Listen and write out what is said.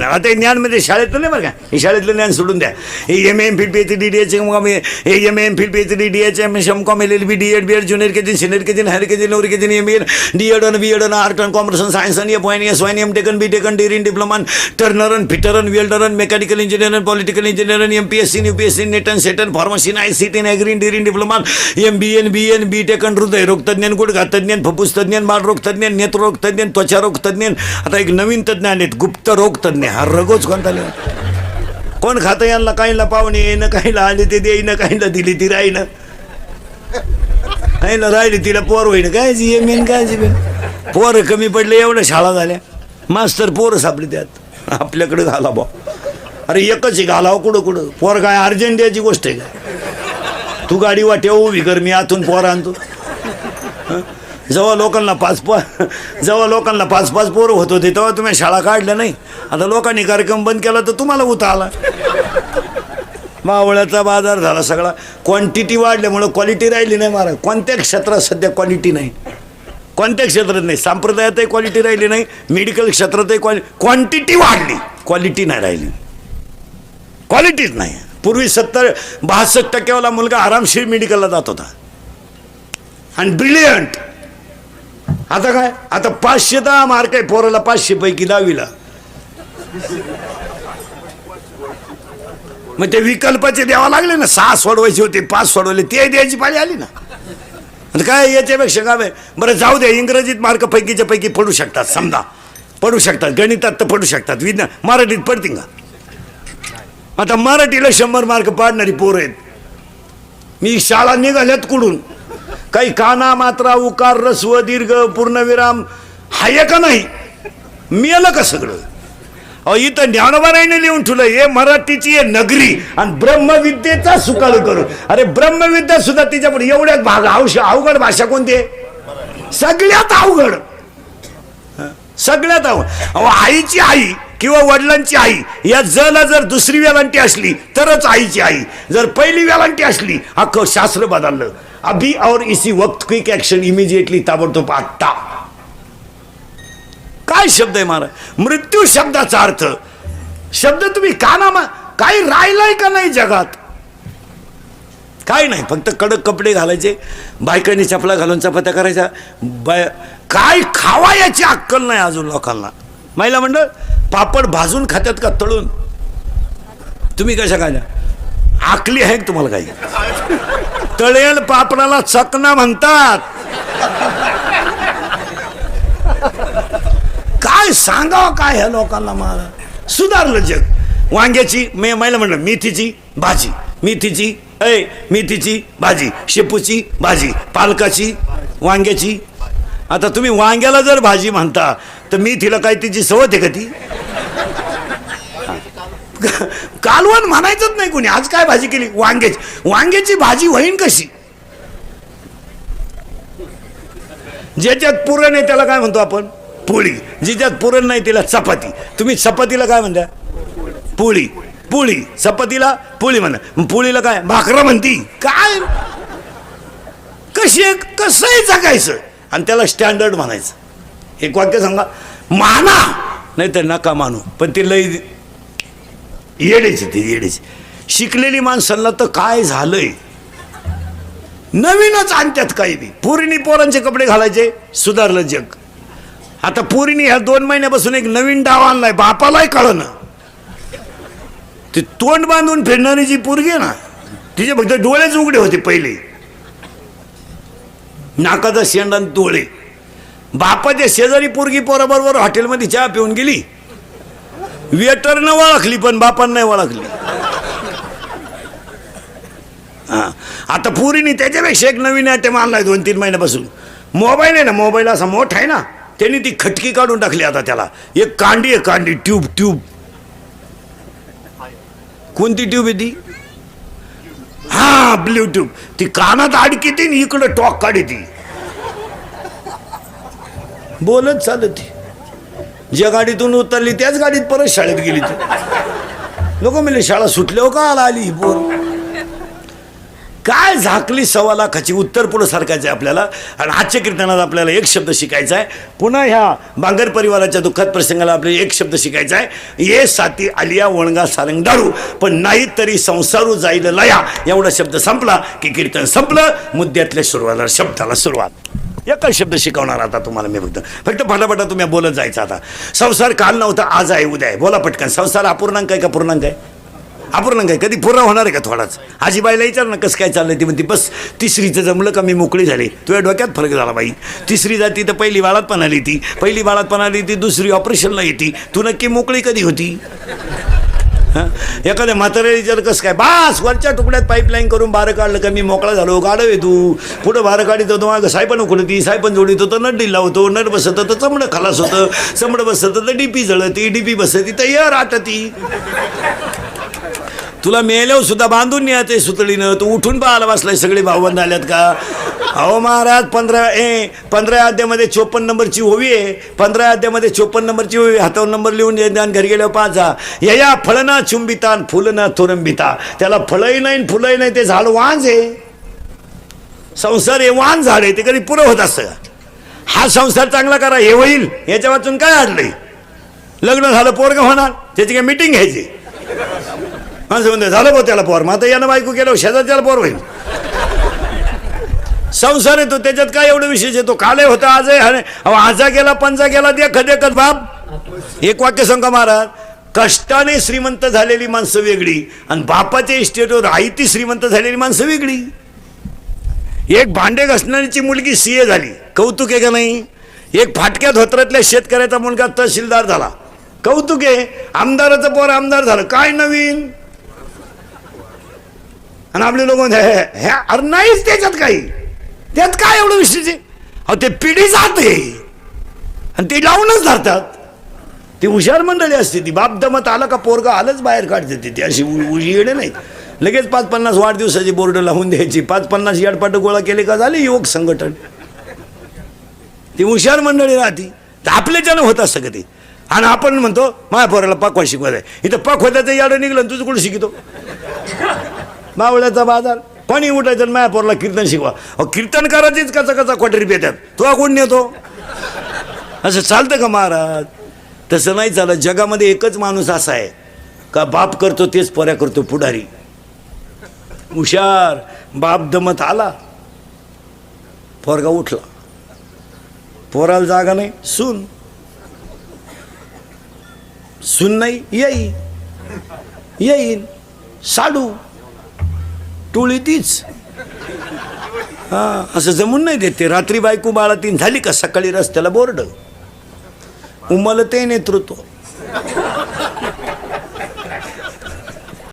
ना आता हे ज्ञान म्हणजे शाळेतलं नाही बरं का? हे शाळेतलं ज्ञान सोडून द्या. हे M M phil P H D D H M com हे M M phil P H D D H M S M com L L B D ed B ed junior K G senior K G higher K G lower K G M ed D ed अन B ed अन art अन commerce अन science अन F Y S वायन M टेकन B टेकन डिरिन diploma Turner अन fitter अन वेल्डर अन मेकॅनिकल इंजिनियर अन पॉलिटिकल इंजिनियर अन M P S C U P S C net अन सेट अन फार्मसी आय सी टी ॲग्रीन डिरिन diploma M B N B N B taken हृदय तज्ञ गुडघा तज्ञ फुफ्फुस तज्ञ बालरोग तज्ञ नेत्ररोग तज्ञ त्वचारोग तज्ञ आता एक नवीन तज्ञ आहेत गुप्त रोग तज्ञ हा रगोच कोणता लिहा? कोण खातं यांना काहीला पाहुणे येईन काहीला आले ते देईन काहीला दिली ती राहीन. काहीला राहिली तिला पोर होईन. काय जी मेन काय जी पोरं कमी पडले एवढ्या शाळा झाल्या. मास्तर पोरं सापले त्यात. आपल्याकडे घाला बा अरे एकच आहे घालावं कुठं कुठं? पोर काय अर्जंट गोष्ट आहे काय तू गाडी वाट्या उभी कर मी आतून पोर आणतो. हं? जेव्हा लोकांना पाच पाच जेव्हा लोकांना पाच पाच पोरं होत होते तेव्हा तुम्ही शाळा काढल्या नाही. आता लोकांनी कार्यक्रम बंद केला तर तुम्हाला उता आला. मावळ्याचा बाजार झाला सगळा. क्वांटिटी वाढल्यामुळं क्वालिटी राहिली नाही महाराज. कोणत्या क्षेत्रात सध्या क्वालिटी नाही? कोणत्या क्षेत्रात नाही? संप्रदायातही क्वालिटी राहिली नाही. मेडिकल क्षेत्रातही क्वालि क्वांटिटी वाढली. क्वालिटी नाही राहिली. क्वालिटीच नाही. पूर्वी सत्तर बहासष्ट टक्केवाला मुलगा आरामशीर मेडिकलला जात होता. आणि ब्रिलियंट आता काय? आता पाचशे दहा मार्क आहे पोराला पाचशे पैकी दहावीला. मग ते विकल्पाचे द्यावा लागले ना सहा सोडवायचे होते पाच सोडवले ते द्यायची पाळी आली ना. आता काय याच्यापेक्षा काय बरं जाऊ दे इंग्रजीत मार्क पैकीच्या पैकी पडू शकतात समजा. पडू शकतात गणितात तर पडू शकतात विज्ञान मराठीत पडतील का आता मराठीला शंभर मार्क पाडणारी पोरं आहेत. मी शाळा निघाल्यात कुडून काही काना मात्रा उकार रस्व दीर्घ पूर्णविराम हाय का नाही? मिळालं का सगळं? अहो इथं ज्ञानोबारायने लिहून ठेवलं हे मराठीची आहे नगरी आणि ब्रह्मविद्येचा सुकाळ करू अरे ब्रह्मविद्या सुद्धा तिच्यापुढे एवढ्याच भाग औष अवघड भाषा कोणती आहे? सगळ्यात अवघड. सगळ्यात अवघड. अहो आईची आई किंवा वडिलांची आई या जला जर दुसरी वेलांटी असली तरच आईची आई. जर पहिली वेलांटी असली अख्खं शास्त्र बदललं. अभी और इसी वक्त क्विक एक्शन इमिजिएटली ताबडतोब आत्ता. काय शब्द आहे महाराज? मृत्यू शब्दाचा अर्थ. शब्द तुम्ही काना मा काही राहिलाय का नाही जगात? काय नाही फक्त कडक कपडे घालायचे बायकांनी चपला घालून चपात्या करायच्या बाय काय खावा याची अक्कल नाही अजून लोकांना. महिला मंडळ पापड भाजून खात्यात का तळून? तुम्ही कशा खाल्या आकली आहे का तुम्हाला काही? तळेल पापडाला चकना म्हणतात. काय सांगावं काय ह्या लोकांना मला सुधारलं जग. वांग्याची मे महिला म्हणलं मेथीची भाजी मेथीची ऐ मेथीची भाजी शेपूची भाजी पालकाची वांग्याची. आता तुम्ही वांग्याला जर भाजी म्हणता तर मेथीला काय तिची सवत आहे का ती? कालवण म्हणायचंच नाही कोणी. आज काय भाजी केली? वांग्याची. वांग्याची भाजी होईन कशी? ज्याच्यात पुरण आहे त्याला काय म्हणतो आपण? पोळी. जिच्यात पुरण नाही तिला चपाती. तुम्ही चपातीला काय म्हणता? पोळी. पोळी. चपातीला पोळी म्हणा. पोळीला काय? भाकरा म्हणती. काय? कशी कसंही जगायचं? आणि त्याला स्टँडर्ड म्हणायचं. एक वाक्य सांगा माना. नाही तर नका मानू. पण ते लई येडेच ते येडेच. शिकलेली माणसांना तर काय झालंय? नवीनच आणतात काही बी. पोरीनी पोरांचे कपडे घालायचे सुधारलं जग. आता पोरीनी ह्या दोन महिन्यापासून एक नवीन डाव आणलाय बापालाही कळणं ते तोंड बांधून फिरणारी जी पोरगी आहे ना तिचे फक्त डोळेच उघडे होते पहिले. नाकाचा शेंडान डोळे. बापाच्या शेजारी पोरगी पोराबरोबर हॉटेलमध्ये चहा पिऊन गेली वेटरनं ओळखली पण बापान नाही ओळखली. हा. आता पुरीने त्याच्यापेक्षा एक नवीन आयटम आणलाय दोन तीन महिन्यापासून. मोबाईल आहे ना मोबाईल असा मोठा आहे ना त्यांनी ती खटकी काढून टाकली आता त्याला. एक कांडी आहे कांडी ट्यूब ट्यूब. कोणती ट्यूब आहे ती? हा ब्ल्यू ट्यूब ती कानात अडकी ती इकडं टॉक काढी ती. बोलत चालत ती. ज्या गाडीतून उतरली त्याच गाडीत परत शाळेत गेली ती. लोक म्हणले शाळा सुटल्यावर का आला आली ही पोर? काय झाकली सव्वा लाखाची? उत्तर पुढं सारखायचं आहे आपल्याला. आणि आजच्या कीर्तनात आपल्याला एक शब्द शिकायचा आहे पुन्हा ह्या बांगर परिवाराच्या दुःखात प्रसंगाला आपल्याला एक शब्द शिकायचा आहे ये साथी आलिया वणगा सारंग दारू. पण नाही तरी संसारू जाईल लया. एवढा शब्द संपला की कीर्तन संपलं. मुद्द्यातल्या सुरुवातीला शब्दाला सुरुवात. एकच शब्द शिकवणार आता तुम्हाला मी फक्त. फक्त फटाफटा तुम्ही बोलत जायचं आता. संसार काल नव्हता आज आहे उद्या आहे. बोला पटकन. संसार अपूर्णांक आहे का पूर्णांक आहे? अपूर्णांक काय कधी पूर्ण होणार आहे का थोडाच? आजीबाईला विचार ना कसं काय चाललंय ती म्हणते बस तिसरीचं जमलं का मी मोकळी झाली. तुझ्या डोक्यात फरक झाला बाई. तिसरी जाती तर पहिली बाळात पण आली ती पहिली बाळात पण आली ती दुसरी ऑपरेशनला येते. तू नक्की मोकळी कधी होती? हां? एखाद्या म्हाताऱ्याला विचार कसं काय? बास वरच्या तुकड्यात पाईपलाईन करून बारं काढलं का मी मोकळा झालो. गाडव आहे तू. पुढं बारं काढित होतो मागं सायपण उकडती सायपण जोडीत होतं नट डिल्ला होतो. नट बसत होतं चमडं खलास होतं. चमडं बसत होतं डीपी जळती डीपी बसती तयार आटती. तुला मेल्यावर सुद्धा बांधून न्यायचं सुतळीनं. तू उठून पाहायला बसलाय सगळे भाऊबंद आल्यात का? अहो महाराज पंधरा ए पंधरा अध्यामध्ये चोपन्न नंबरची ओवी आहे. पंधरा अध्यामध्ये चोपन्न नंबरची ओवी हातावर नंबर लिहून दे आणि घरी गेल्यावर पाचा या या फळना चुंबिता फुलना थोरंबिता. त्याला फळही नाही फुलंही फुलही नाही ते झाड वांज आहे. संसार हे वान झाड आहे ते कधी पुरं होत असं हा संसार चांगला करा हे होईल. याच्या वाचून काय अडलंय? लग्न झालं पोरग होणार. त्याची काय मिटिंग घ्यायची? माणसं म्हणते झालं बघ त्याला पोर. मग आता यानं बायको केलं शेजार त्याला पोर होईल. संसार येतो त्याच्यात काय एवढं विशेष येतो काले होता आज आहे हरे- अहो आजा गेला पंजा गेला दे देखत बाप. एक वाक्य सांगा महाराज कष्टाने श्रीमंत झालेली माणसं वेगळी आणि बापाच्या इस्टेटवर आईती श्रीमंत झालेली माणसं वेगळी. एक भांडे घसणारीची मुलगी सीए झाली. कौतुक आहे का नाही? एक फाटक्या धोत्रातल्या शेतकऱ्याचा मुलगा तहसीलदार झाला. कौतुक. आहे आमदाराचं पोर आमदार झालं. काय नवीन? आणि आपले लोक म्हणते, "हे- अरे नाहीच त्याच्यात काही. त्यात काय एवढं विशेष आहे? अहो ते पिढी जाते. आणि ते लावूनच धरतात. ती हुशार मंडळी असते ती. बाप दमत आला का पोरगा आलंच बाहेर काढते ती. अशी उ- उजी येणे नाही लगेच पाच पन्नास वाढदिवसाची बोर्ड लावून द्यायची. पाच पन्नास याडपाट गोळा केले का झाले युवक संघटन. ती हुशार मंडळी राहते. तर आपल्याच्यानं होत असतं ते? आणि आपण म्हणतो माझ्या पोराला पाकवा शिकवायचं आहे. इथं पाकवायचं याडं निघलं तुझं कुठं शिकतो? मावळ्याचा बाजार. कोणी उठायचं आणि माझ्या पोराला कीर्तन शिकवा? अहो कीर्तन करायचीच कचा कचा क्वाटरी पेतात तुला कोण नेतो? असं चालतं का महाराज? तसं नाही चालत. जगामध्ये एकच माणूस असा आहे. का बाप करतो तेच पोऱ्या करतो पुढारी. हुशार बाप दमत आला. पोरगा उठला. पोराला जागा नाही. सून. सून नाही येई. येईन. साडू. टोळी तीच. हा असं जमून नाही देते रात्री बायको बाळा तीन झाली का सकाळी रस्त्याला बोर्ड? उमल ते नेतृत्व.